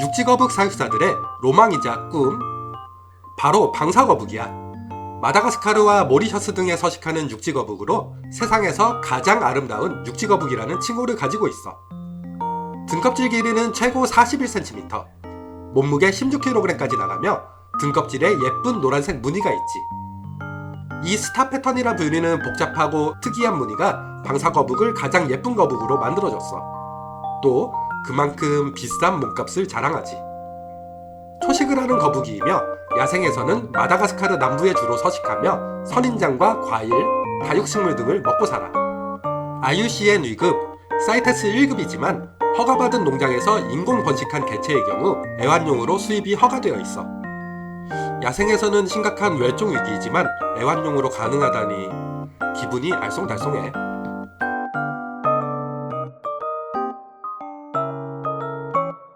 육지거북 사육사들의 로망이자 꿈 바로 방사거북이야. 마다가스카르와 모리셔스 등에 서식하는 육지거북으로 세상에서 가장 아름다운 육지거북이라는 칭호를 가지고 있어. 등껍질 길이는 최고 41cm, 몸무게 16kg까지 나가며 등껍질에 예쁜 노란색 무늬가 있지. 이 스타 패턴이라 불리는 복잡하고 특이한 무늬가 방사거북을 가장 예쁜 거북으로 만들어줬어. 또 그만큼 비싼 몸값을 자랑하지. 초식을 하는 거북이이며 야생에서는 마다가스카르 남부에 주로 서식하며 선인장과 과일, 다육식물 등을 먹고 살아. IUCN 위급, 사이테스 1급이지만 허가받은 농장에서 인공 번식한 개체의 경우 애완용으로 수입이 허가되어 있어. 야생에서는 심각한 멸종 위기이지만 애완용으로 가능하다니 기분이 알쏭달쏭해.